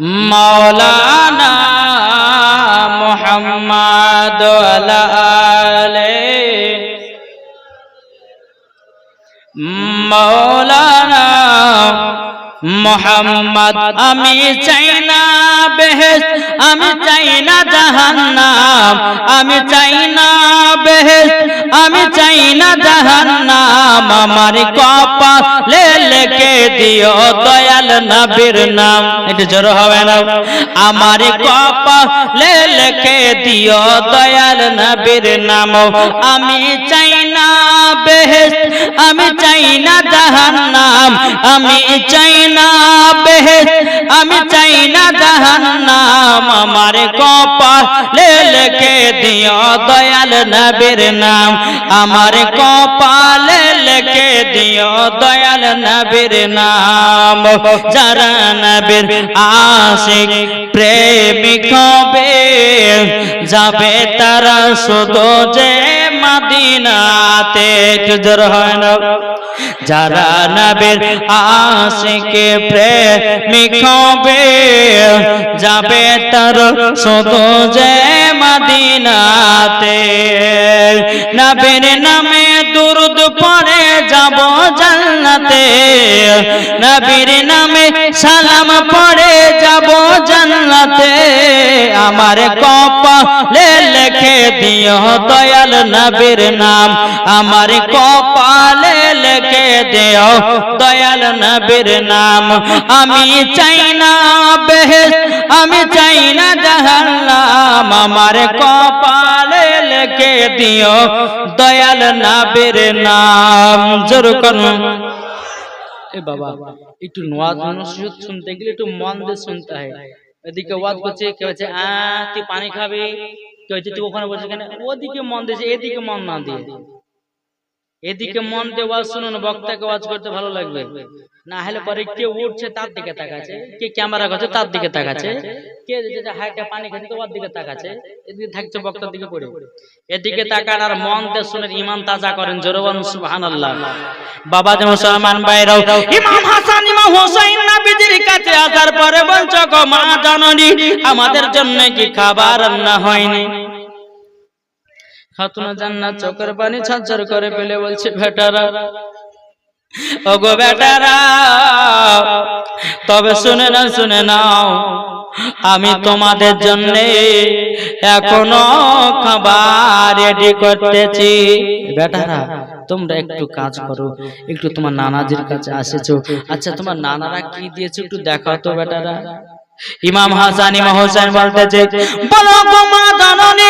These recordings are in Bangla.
মৌলানা মোহাম্মদ মৌলানা মোহাম্মদ, আমি চাই না বেহেস আমি চাই না জাহান্নাম। আমি চাই না বেহেস আমি চাই না জাহান্নাম। আমার কপালে লেখে দিও দয়াল নবীর নাম এটা জোর হবে না আমার কপালে লেখে দিও দয়াল নবীর নাম আমি চাই না বেহেস আমি চাই না জাহান্নাম আমি চাই না বেহেস আমি চাই না জাহান্নাম আমার কপালে লেখে দিও দয়াল নবীর নাম আমার কপালে লেখে দিও দয়াল নবীর নাম। যারা নবীর আশিক প্রেমিক হবে, যাবে তারা শুধু যে মাদিনাতে। জোর হয় না। যারা নবীর আশিকে প্রেমিক হবে, যাবে তার শুধু যে মাদিনাতে। নবীর নামে দুরুদ পড়ে যাব জান্নাতে। নবীর নামে সালাম পড়ে যাব জান্নাতে। আমার কপালে লেখে দিও দয়াল নবীর নাম। আমার কপালে লেখে দিও দয়াল নবীর নাম। আমি চাই না বেহেস আমি চাই না জাহান্নাম। আমার কপালে লেখে দিও, দয়াল নবীর নাম। জোর করুন। এ বাবা, একটু নোয়াজ নসিহত শুনতে গেলে একটু মন দিয়ে শুনতে হয়। এদিকে ওয়াজ করছে কেউ বলছে, আ, তুই পানি খাবি? কেউ হচ্ছে তুই ওখানে বসে কেন? ওদিকে মন দিয়েছে, এদিকে মন না দিয়ে। এদিকে মন দিয়ে ওয়াজ শুনুন, বক্তাকে ওয়াজ করতে ভালো লাগবে। না হলে পরে কে উঠছে তার দিকে তাকাচ্ছে, কে ক্যামেরা করছে তার দিকে তাকাচ্ছে, কে যেটা হাইটা পানি খাচ্ছে ওর দিকে তাকাচ্ছে, এদিকে থাকছে বক্তার দিকে পড়ে। এদিকে তাকান আর মন দিয়ে শুনে ইমান তাজা করেন জোরবান সুবহানাল্লাহ। বাবা যে মুসলমান ভাইরাও, ইমাম হাসান, ইমাম হোসেন নবীজির কাছে আসার পরে গো মা জননী, আমাদের জন্য কি খাবার রান্না হয়নি? খাতুনা জান্নাত চোখের পানি ছাজ্জর করে ফেলে বলছে বেটারা ওগো বেটারা তবে শুনে না শুনে নাও আমি তোমাদের জন্য এখনও খাবার রেডি করতেছি। বেটারা তোমরা একটু কাজ করো একটু তোমার নানাজির কাছে আসেছো। আচ্ছা তোমার নানারা কি দিয়েছে একটু দেখাও তো বেটারা ইমাম হাসান, ইমাম হোসেন বলতেছে, বলো মা জননী,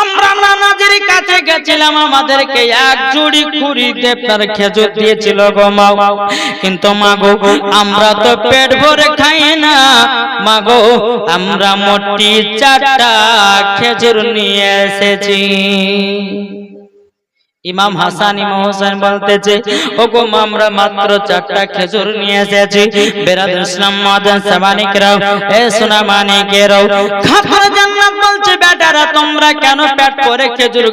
আমরা কাছে গেছিলাম, আমাদেরকে এক জুড়ি দেবতার খেজুর দিয়েছিল গো মা। কিন্তু মা গো, আমরা তো পেট ভরে খাই না। মা গো, আমরা মোটি চারটা খেজুর নিয়ে এসেছি। ইমাম হাসান ইমাম হোসেন বলতেছে ও আমরা মাত্র চারটা খেজুর নিয়ে এসেছি। বেরাদুল ইসলাম মাদান সামানিকরাও এ সোনা মানিকেরাও খাবার জান্নাত বলছে, বেটারা, তোমরা কেন পেট খেজুর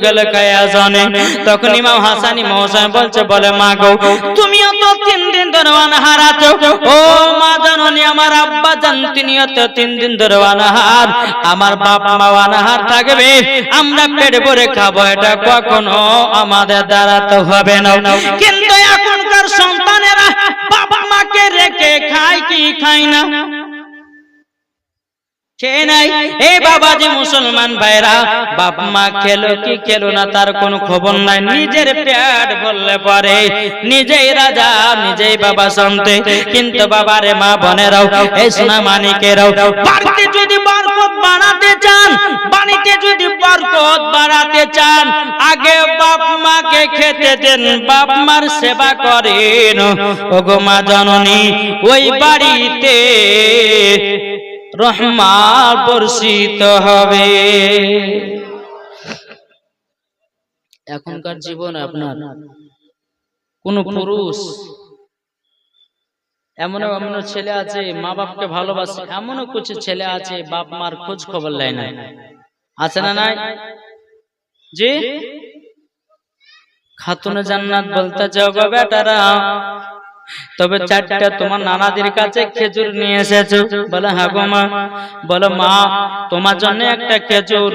জানে তখন ইমাম হাসান ইমাম হোসেন বলছে, বলে, মা গো, তুমিও তো তিন দিন ধরে ও মা জাননি, আমার আব্বা জান, তিনিও তো তিন দিন ধরে অনাহার। আমার বাপ মা অনাহার থাকবে, আমরা পেট ভরে খাব, এটা কখনো আমাদের দ্বারা তো হবে না। কিন্তু এখনকার সন্তানেরা বাবা মাকে রেখে খায় কি খায় না? খেয়ে নাই? এই বাবাজি মুসলমান ভাইরা, বাপ মা খেলো কি খেলো না তার কোনো খবর নাই। নিজের পেট বললে পরে নিজেই রাজা, নিজেই বাবা কিন্তু বাবারে মা এই সোনা বাড়িতে যদি বরকত বাড়াতে চান, বাড়িতে যদি বরকত চান, আগে বাপ মাকে খেতে দেন, বাপ মার সেবা করেন। ওগো মা জননী, ওই বাড়িতে রহমান বর্ষিত হবে। এখনকার জীবন আপনার কোন পুরুষ, এমনও এমন ছেলে আছে মা বাপকে ভালোবাসে, এমনও কিছু ছেলে আছে বাপ মার খোঁজ খবর নেয় না। আছে না নাই? জি? খাতুনে জান্নাত বলতে যাও বেটারা। তবে চারটা তোমার নানাদের কাছে খেজুর নিয়ে এসেছ। বলে হ্যাঁ গো মা। বলো মা তোমার জন্য একটা খেজুর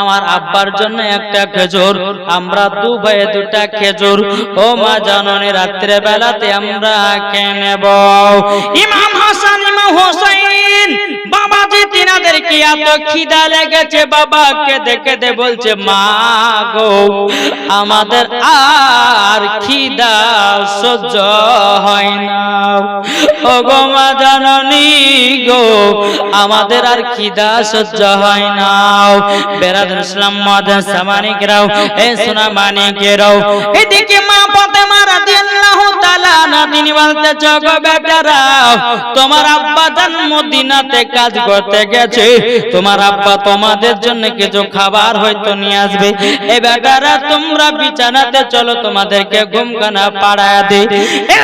আমার আব্বার জন্য একটা খেজুর। আমরা দু ভাইয়ে দুটা খেজুর। ও মা জাননী রাত্রে বেলাতে আমরা খেয়ে নেব। ইমাম হাসান ইমাম হোসেন বাবাজি তিনাদের কি এত খিদা লেগেছে বাবাকে দেখে দে বলছে মা গো আমাদের আর খিদা সহ্য হয় ও গো মা জাননী গো, আমাদের আর সহ্য হয় না। বেরাদুল ইসলাম সামানিক রাও এ সোনা মানিকের রাও এদিকে মা তাআলা বলতে তোমার আব্বা কাজ করতে গেছে। তোমার আব্বা তোমাদের জন্য কিছু খাবার হয়তো নিয়ে আসবে। এ বেটারা তোমরা বিছানাতে চলো, তোমাদেরকে ঘুমখানা পাড়ায় দে। এ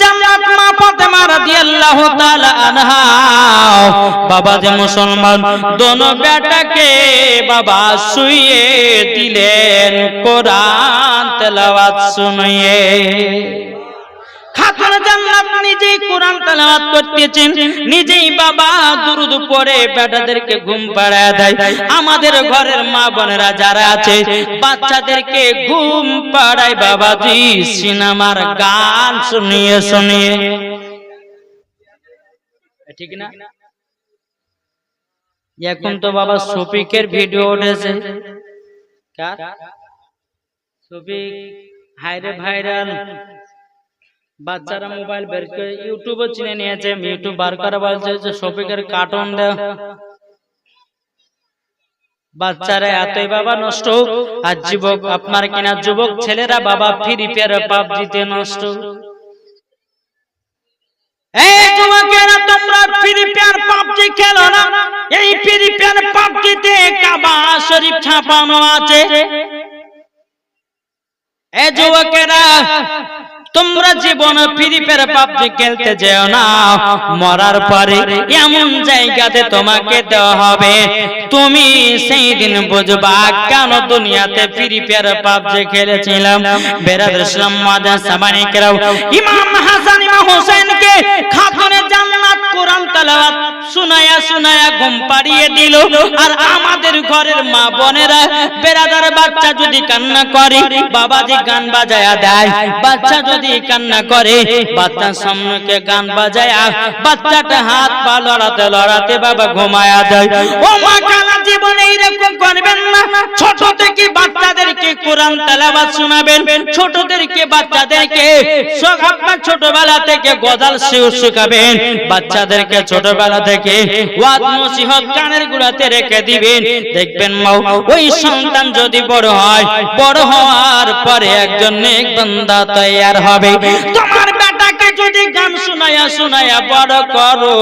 জান্নাত মা ফাতেমা রাদিয়াল্লাহু তাআলা আনহা। বাবা যে মুসলমান, দোনো বেটাকে বাবা শুয়ে দিলেন কোরআন তেলাওয়াত শুনিয়ে। নিজেই বাবা ঘুম পাড়ায় দেয়। আমাদের ঘরের মা বোনেরা যারা আছে, বাচ্চাদেরকে ঘুম পাড়ায় সিনেমার শুনিয়ে এখন তো বাবা শফিকের ভিডিও উঠেছে। ভাইরাল। বাচ্চারা মোবাইল বের করে ইউটিউবে চিনে নিয়েছে ইউটিউব বার করে বলছে যে শফিকের কার্টুন দেও। বাচ্চারা এতই বাবা নষ্ট আর যুবক আপনার কিনা যুবক, ছেলেরা বাবা ফ্রি ফায়ার পাবজিতে নষ্ট এই যুবকেরা তোমরা ফ্রি ফায়ার পাবজি খেলো না। এই ফ্রি ফায়ার পাবজিতে কাবা শরীফ ছাপানো আছে। এই যুবকেরা তোমরা জীবন ফিরি পেরে পাবজি খেলতে যেও না, মরার পরে এমন জায়গাতে তোমাকে দেওয়া হবে। তুমি সেই দিন বুঝবা কেন দুনিয়াতে ফিরি পেরে পাবজি খেলেছিলাম। বেরাদ ইসলাম মাদা সামানিকরাও ইমাম হাসান হোসেনকে খাতুনে জান্নাত কোরআন শুনায়া শুনায়া ঘুম পাড়িয়ে দিল। আর আমাদের ঘরের মা বোনেরা বাচ্চা যদি কান্না করে গান বাজায়া দেয়। বাচ্চা যদি কান্না করে, বাচ্চার সামনেকে গান বাজায়া, বাচ্চাটা হাত পা লড়াতে লড়াতে বাবা ঘুমায়া দেয় ও মা কালা জীবনে এইরকম করবেন না। ছোট থেকে বাচ্চাদেরকে কোরআন তেলাওয়াত শোনাবেন। ছোটদেরকে বাচ্চাদেরকে আপনার ছোটবেলা থেকে গজাল শিউ শেখাবেন। বাচ্চাদেরকে ছোটবেলা থেকে কানের গুড়াতে রেখে দিবেন। দেখবেন মাও, ওই সন্তান যদি বড় হয়, বড় হওয়ার পরে একজন নেক বান্দা তৈয়ার হবে। তোমার যদি গান শোনায়া শোনায়া বড় করো,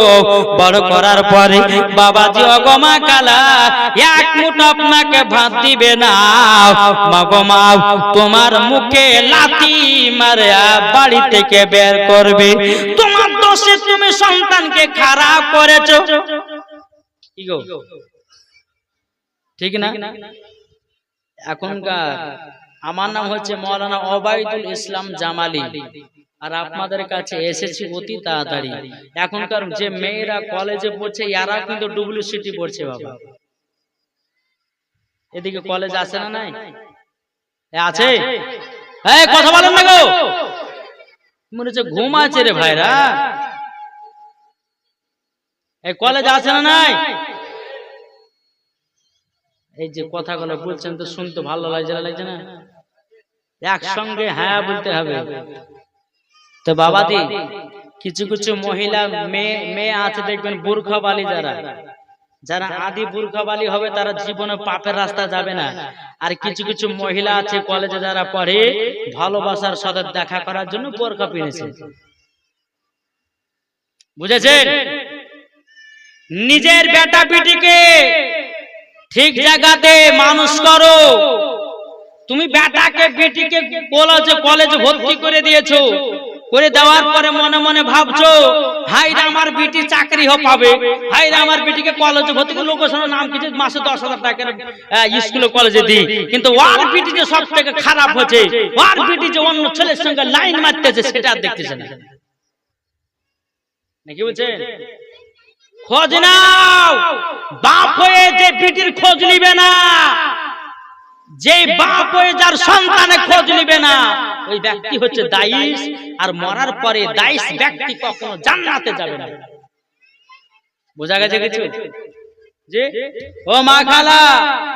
বড় করার পরে বাবাজি অগমা কালা, এক মুঠ আপনাকে ভাত দিবে না। মগমা তোমার মুখে লাথি মারে বাড়ি থেকে বের করবে। তোমার দোষে তুমি সন্তানকে খারাপ করেছ। ঠিক না? এখনকার আমার নাম হচ্ছে মৌলানা ওবায়দুল ইসলাম জামালি। আর আপনাদের কাছে এসেছি অতি তাড়াতাড়ি। এখনকার যে মেয়েরা কলেজে পড়ছে এরা কিন্তু ডুপ্লিসিটি পড়ছে বাবা। এদিকে কলেজ আছে না নাই? আছে? এই কথা বলেন না গো! মনে হচ্ছে ঘুম আছে রে ভাইরা। এই কলেজ আছে না নাই? এই যে কথাগুলো বলছেন তো শুনতে ভালো লাগছে না লাগছে না? একসঙ্গে হ্যাঁ বলতে হবে। তো বাবাদি কিছু কিছু মহিলা মেয়ে মেয়ে আছে দেখবেন বুর্খাবালি যারা। যারা। আদি বুর্খাবালি হবে তারা জীবনে পাপের রাস্তা যাবে না। আর কিছু কিছু মহিলা আছে কলেজে যারা পড়ে ভালোবাসার সাথে দেখা করার জন্য বোরখা পিনেছে। বুঝেছেন? নিজের বেটা পিটিকে ঠিক জায়গাতে মানুষ করো। তুমি বেটাকে বেটিকে কলেজে কলেজে ভর্তি করে দিয়েছ। করে দেওয়ার পরে মনে মনে ভাবছ হাইরা আমার বিটি চাকরি হো পাবে। হাইরা আমার বিটিকে কলেজে ভর্তি করে লোকেশনের নাম কিছু মাসে দশ হাজার আহ, স্কুলে কলেজে দিই। কিন্তু ওয়ার বিটি যে সব থেকে খারাপ হচ্ছে ওয়ার বিটি যে অন্য ছেলের সঙ্গে লাইন মারতেছে সেটা দেখতেছে না। নাকি বলছে? খোঁজ নাও। বাপ হয়ে যে বিটির খোঁজ নিবে না যে বাপ হয়ে যার সন্তানের খোঁজ নিবে না ওই ব্যক্তি হচ্ছে দাইস আর মরার পরে দাইস ব্যক্তি কখনো জান্নাতে যাবে না। বোঝা গেছে কিছু? যে ও মা খালা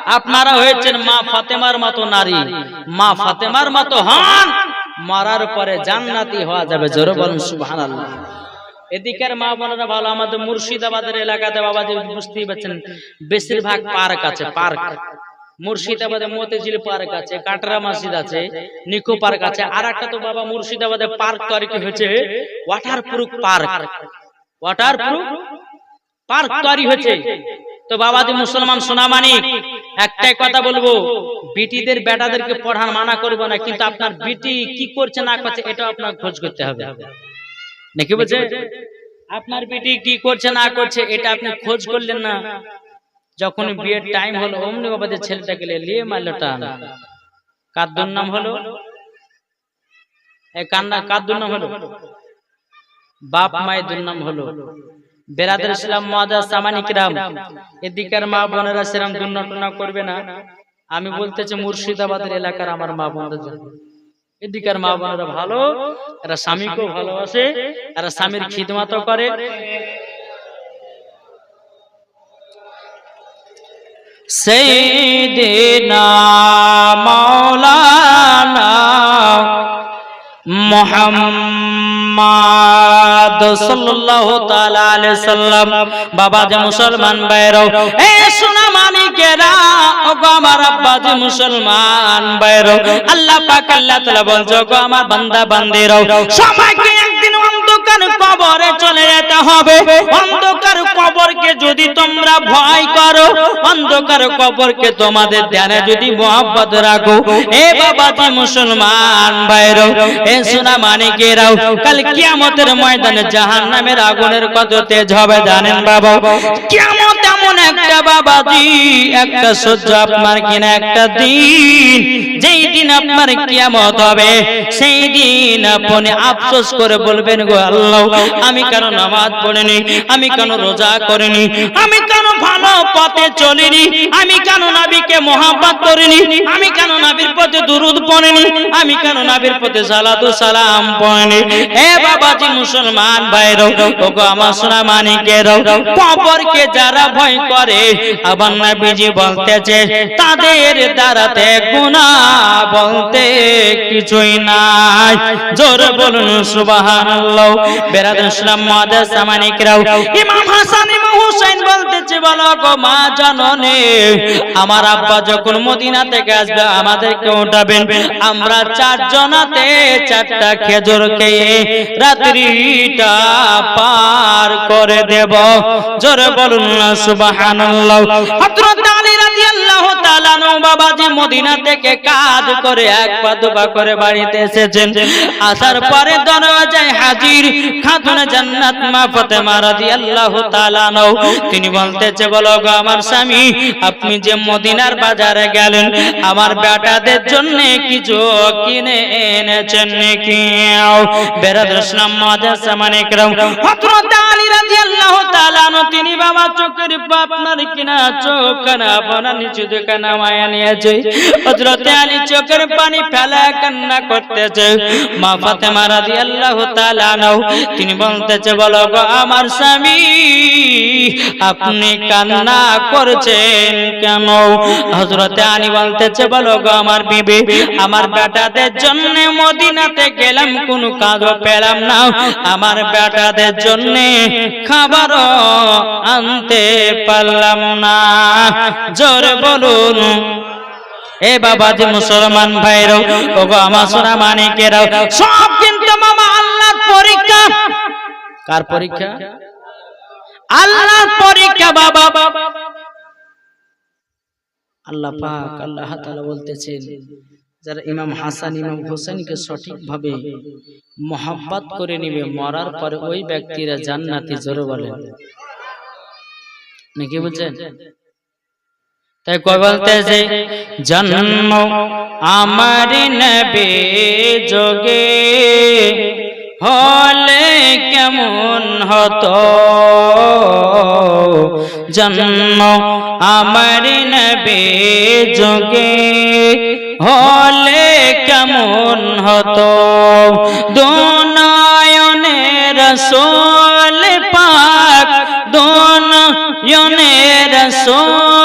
আপনারা হয়েছেন মা ফাতেমার মতো নারী। মা ফাতেমার মতো হন। মরার পরে জান্নাতি হওয়া যাবে। জোরে বলুন সুবহানাল্লাহ। এদিকের মা বোনেরা ভালো আমাদের মুর্শিদাবাদের এলাকাতে বাবা যে বুঝতেই পারছেন বেশিরভাগ পার্ক আছে পার্ক মুর্শিদাবাদে মতিঝিল পার্ক আছে, কাটরা মসজিদ আছে, নিকো পার্ক আছে। আর একটা তো বাবা মুর্শিদাবাদে পার্ক তৈরি হয়েছে waterproof park waterproof park তৈরি হয়েছে। তো বাবাজি মুসলমান সোনামানি একটাই কথা বলব বিটিদের বেটাদেরকে পড়ান মানা করব না, কিন্তু আপনার বিটি কি করছে না করছে এটা আপনার খোঁজ করতে হবে। নাকি বলছে? আপনার বিটি কি করছে না করছে, এটা আপনি খোঁজ করলেন না। যখন বিয়ের টাইম হলো অমনি বাবাদের ছেলেটাকে নিয়ে মারলো টান। কার নাম হলো? কান্না কার নাম হলো? বাপ মায়ের দুর্নাম হলো। বেরাদের ইসলাম মহাদা সামানিকরাম এদিকার মা বোনেরা সেরাম দুর্নাটনা করবে না। আমি বলতেছি মুর্শিদাবাদের এলাকার আমার মা বোনদের জন্য। এদিকার মা বোনেরা ভালো এরা স্বামীকেও ভালোবাসে এরা স্বামীর খিদমাতও করে। সেইদিনা মাওলানা মোহাম্মদ সাল্লাল্লাহু তাআলা আলাইহি সাল্লাম। বাবা যে মুসলমান বাইরও এ সোনা মানিকেরা ও গো আমার আব্বা যে মুসলমান বাইরও আল্লাহ পাক আল্লাহ তাআলা বলছো গো আমার বান্দা বান্দিরাও সবাইকে কবরে চলে যেতে হবে। অন্ধকার কবরকে যদি তোমরা ভয় করো, অন্ধকার কবরকে তোমাদের ধ্যানে যদি মোহাব্বত রাখো। এ বাবাজি মুসলমান ভাইরো, এ সোনা মানিকেরাও, কাল কিয়ামতের ময়দানে জাহান্নামের আগুনের কত তেজ হবে জানেন বাবা? কিয়ামত এমন একটা বাবাজি, একটা সহ্য আপনার কিনা একটা দিন। যেই দিন আপনার কিয়ামত হবে, সেই দিন আপনি আফসোস করে বলবেন গো আল্লাহ, আমি কেন নামাজ পড়িনি, আমি কেন রোজা করিনি, আমি কেন ভালো পথে চলিনি, আমি কেন নাবিকে মহাব্বত করিনি, আমি কেন নাবির পথে দুরুদ পড়িনি, আমি কেন নাবির পথে সালাতু সালাম পড়িনি। এ বাবাজি মুসলমান ভাইরো, ওগো আমার সোনা মানিকেরও কবরকে যারা ভয় করে আবার নবীজি বলতেছে, তাদের দ্বারাতে গুনাহ বলতে কিছুই নাই। জোর বলুন ইমাম হাসান, ইমাম বলতেছে, বলো গো মা আমার আব্বা যখন মদিনা থেকে আসবে, আমাদেরকে উঠাবেন। আমরা চারজনাতে চারটা খেজুর খেয়ে রাত্রিটা পার করে দেব। জোরে বলুন, সুবহানাল্লাহ। হযরত আলী রাদিয়াল্লাহু তাআলা বাবাজি মদিনা থেকে কাজ করে এক পা দুপা করে বাড়িতে এসেছেন আসার পরে দরজায় হাজির খাতুন জান্নাত মা ফাতেমা রাদিয়াল্লাহু তাআলা নও তিনি বলতেছে বলো গো আমার স্বামী আপনি যে মদিনার বাজারে গেলেন আমার বেটাদের জন্য কিছু কিনে এনেছেন নাকি বেরাদ ইসলাম মাদার সামানে کرام হযরত আলী রাদিয়াল্লাহু তাআলা নও তিনি বাবা চোখের পাপ আপনার কিনা চোখ কানা আপনার নিচু দিকে নামায়া নিয়েছে হযরত আলী চোখের পানি ফেলা কান্না করতেছে। মা ফাতেমা রাদিয়াল্লাহু তাআলা নও তিনি বলতেছে, বলো গো আমার স্বামী, আপনি কান্না করছেন কেন? হযরত আলী বলতেছে, বলো গো আমার বিবি, আমার বেটাদের জন্য মদিনাতে গেলাম, কোন কাজও পেলাম না। আমার বেটাদের জন্য খাবারও আনতে পারলাম না। জোর বলুন। এ বাবা যে মুসলমান ভাইরও ওগো আমার সোনা মানিকেরাও সব কিন্তু মামা আল্লাহ পরীক্ষা। কার পরীক্ষা? আল্লাহ পরীক্ষা, বাবা। আল্লাহ পাক, আল্লাহ তাআলা বলতেছেন, যারা ইমাম হাসান, ইমাম হোসেনকে সঠিকভাবে মহাব্বাত করে নিবে, মরার পরে ওই ব্যক্তিরা জান্নাতি জোরে বলেন। নাকি বুঝছেন তাই কয় বলতেছে জন্ম আমার নবে যোগে। হলে কেমন হতো? জন্ম আমার নবে যোগে। হলে কেমন হতো? দোনায়নের সোল পাক দোনায়নের সোল পাক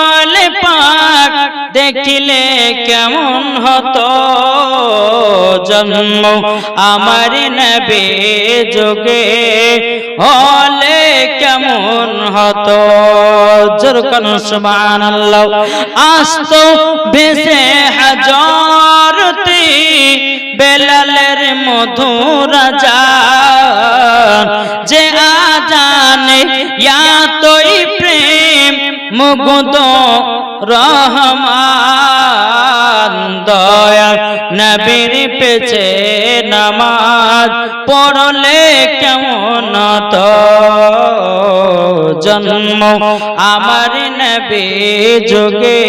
দেখিলে কেমন হতো? জন্ম আমার নবে যোগে হলে কেমন হতো? জোরকান সুবহানাল্লাহ। আস্তো ভেসে হাজারতি বেলালের মধুর জান যে আজানে ইয়া মুগ্ধ রহমান। দয়া নবীর পেছে নামাজ পড়লে কেমন তো জন্ম আমার নবী যোগে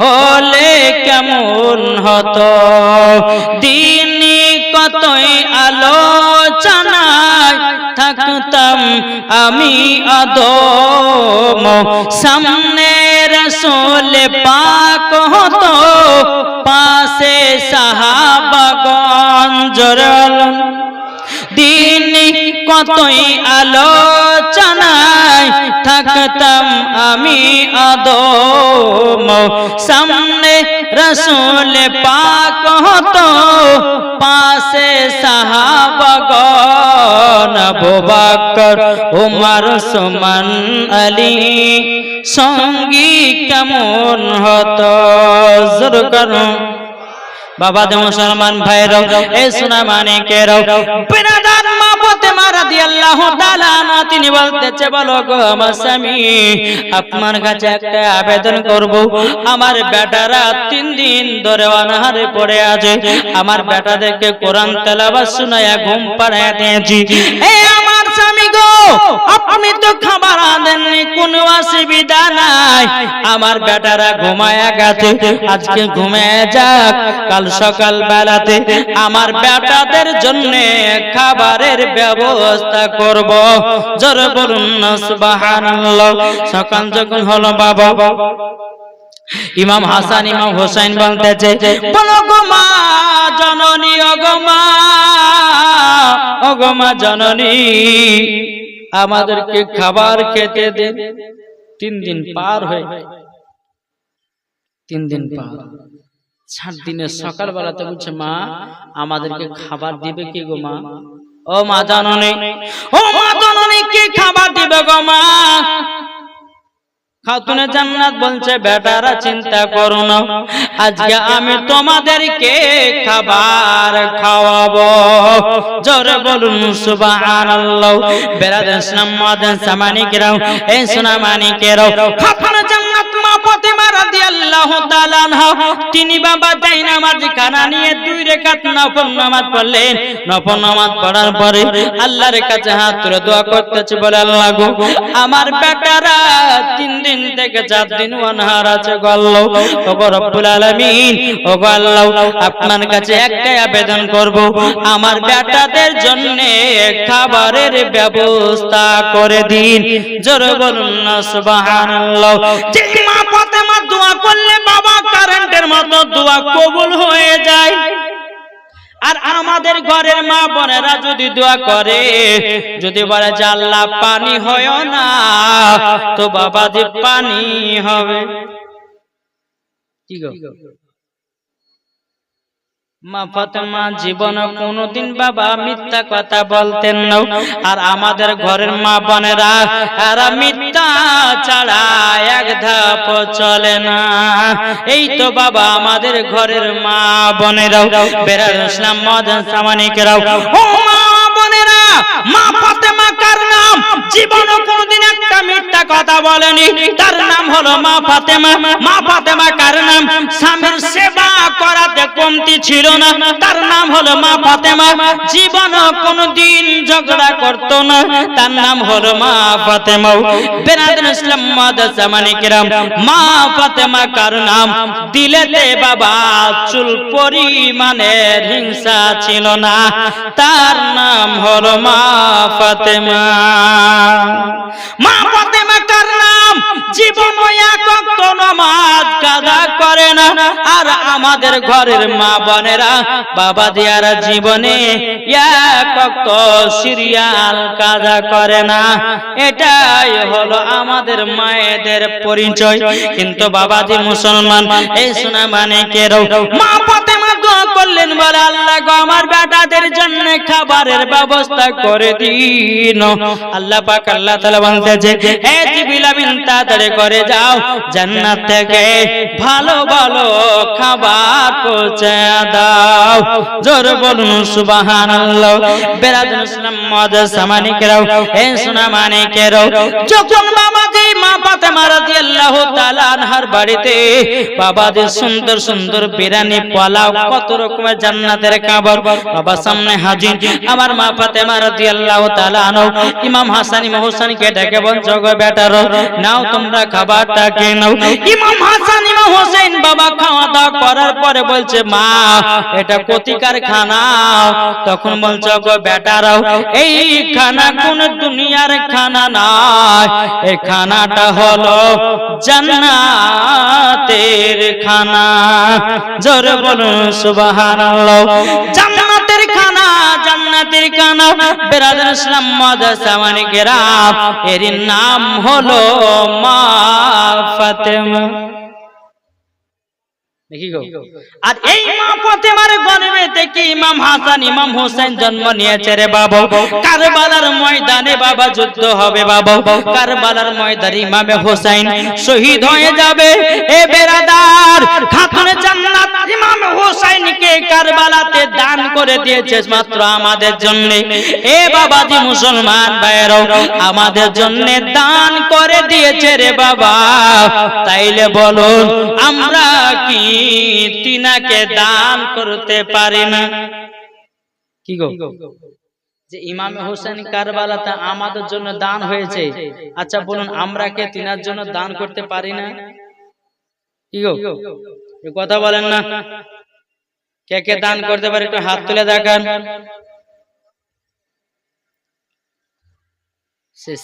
হলে কেমন হতো? দিনী কতই আলোচনায় থাকতাম আমি আদম। সামনে রসোল পাক হতো পাশে সাহাবাগন জরল। দিন কতই আলোচনায় থাকতাম আমি আদম। সামনে রসুল পাক হতো, পাশে সাহাবগণ আবু উমর সুমন আলী। সঙ্গী কেমন হতো? জোর করুন বাবা দে মুসলমান ভাইরাও এ সোনা মানিকেরাও বিরাদার মা ফাতেমা রাদিয়াল্লাহু তাআলা আনহা, তিনি বলতেছে, বলো গো আমার স্বামী, আপনার কাছে একটা আবেদন করব। আমার বেটারা তিন দিন ধরে অনাহারে পড়ে আছে। আমার বেটাদেরকে কোরআন তেলাওয়াত শোনায়া ঘুম পাড়ায় দিয়েছি। এ আমার আপনি তো খাবার আনেননি, কোনো অসুবিধা নাই। আমার বেটারা ঘুমায়া গেছে, আজকে ঘুমায় যাক। কাল সকাল বেলাতে আমার বেটাদের জন্য খাবারের ব্যবস্থা করব। জোর বলুন সুবহানাল্লাহ। সকাল যখন হলো, বাবা। ইমাম হাসান, ইমাম হোসেন বলতেছে, বলো গো মা, জননী অগমা অগমা জননী আমাদেরকে খাবার খেতে দেন। তিন দিন পার হয়ে তিন দিন পার। সাত দিনের সকালবেলাতে বলছে মা আমাদেরকে খাবার দিবে কি গো মা? ও মা জননী ও মা জননী কি খাবার দিবে গো মা? খাতুনে জান্নাত বলছে, বেটারা চিন্তা করো না। আজকে আমি তোমাদেরকে খাবার খাওয়াবো। জোরে বলুন, সুবহানাল্লাহ। বেরাদার সামাদান সামানিকেরাও, এই সোনা মানিকেরাও খাতুনে তিনি বাবা যাই নামাজ নিয়ে দুই নামাজ পড়লেন। নামাজ পড়ার পরে আল্লাহর কাছে হাত তুলে দোয়া করতেছে, বলে, আল্লাহ গো, আমার বেটারা তিন দিন থেকে চার দিন আছে রব্বুল আপনার কাছে একটাই আবেদন করব, আমার বেটাদের জন্য খাবারের ব্যবস্থা করে দিন। জোরে বলুন না, সুবহানাল্লাহ। মা করলে বাবা কারেন্টের মতো দোয়া কবুল হয়ে যায়। আর আমাদের ঘরের মা বোনেরা যদি দোয়া করে, যদি বলে আল্লাহ পানি হয় না, তো বাবা যে পানি হবে। কি গো? মা ফাতেমা জীবন কোনদিন বাবা মিথ্যা কথা বলতেন না। আর আমাদের ঘরের মা বোনেরা, এরা মিথ্যা ছাড়া এক ধাপ চলে না। এই তো বাবা আমাদের ঘরের মা বোনেরাও, বেরার ইসলাম মদন সামানিকেরাও। ও মা ফাতেমা কার নাম? জীবনে কোনোদিন একটা মিথ্যা কথা বলেনি। তার নাম হলো মা ফাতেমা। মা ফাতেমা কার নাম? স্বামীর সেবা করাতে কমতি ছিল না। তার নাম হলো মা ফাতেমা। জীবনে কোনোদিন ঝগড়া করতো না। তার নাম হলো মা ফাতেমা বেনাদিন ইসলাম মাদাসা মানিকেরাম মা ফাতেমা কার নাম? দিলেতে বাবা, চুল পরিমাণের হিংসা ছিল না। তার নাম হলো মা ফাতেমা। মা ফাতেমা কার নাম? জীবন এক নামাজ কাদা করে না। আর আমাদের ঘরের মা বোনেরা, বাবা জীবনে সিরিয়াল কাদা করে না। এটাই হলো আমাদের মায়েদের পরিচয়। কিন্তু বাবাজি মুসলমান, এই শোনা মানে কেরো মা করলেন, বলে, আল্লাহ আমার বেটাদের জন্য খাবারের ব্যবস্থা করে দিন। আল্লাহ পাক আল্লাহ বলতেছে, হে তাড়াতাড়ি করে যাও, জান্নাত থেকে ভালো ভালো খাবার পৌঁছে দাও। জোর বলুন হে সোনা মানিকেরাও, যখন বাবাজি মা আনহার বাড়িতে বাবাজি সুন্দর সুন্দর বিরিয়ানি, পোলাও কত রকমের জান্নাতের খাবার বাবা সামনে হাজির। আমার মা ফাতেমা রাদিয়াল্লাহু তাআলা আনো ইমাম হাসান ইমাম কে ডেকে বলছো গো বেটারো নাও তোমরা খাবারটা কে নাও। ইমাম হাসান ইমাম বাবা খাওয়া দাওয়া করার পরে বলছে, মা, এটা কতিকার খানা তখন বলছো গো এই খানা কোন দুনিয়ার খানা নয়। এই খানাটা হলো জান্নাতের খানা। জোরে বলুন। মানে নাম হলো মা আর এই মা থেকে ইমাম হাসান, ইমাম হোসেন জন্ম নিয়েছে রে বাবা। কারবালার ময়দানে বাবা যুদ্ধ হবে বাবা। কারবালার ময়দানে ইমামে হোসেন শহীদ হয়ে যাবে। এ বেরাদার, খাতুনে হোসেনকে কারবালাতে দান করে দিয়েছে মাত্র আমাদের জন্য। এ বাবাজি মুসলমান ভাইরাও আমাদের জন্য দান করে দিয়েছে রে বাবা। তাইলে বলুন, আমরা কি দান করতে পারি না? কি গো? যে ইমাম হোসেন কারবালাতে আমাদের জন্য দান হয়েছে। আচ্ছা বলুন, আমরা কে তিনার জন্য দান করতে পারি না? কি গো? কথা বলেন না। কে কে দান করতে পারে একটু হাত তুলে দেখান শেষ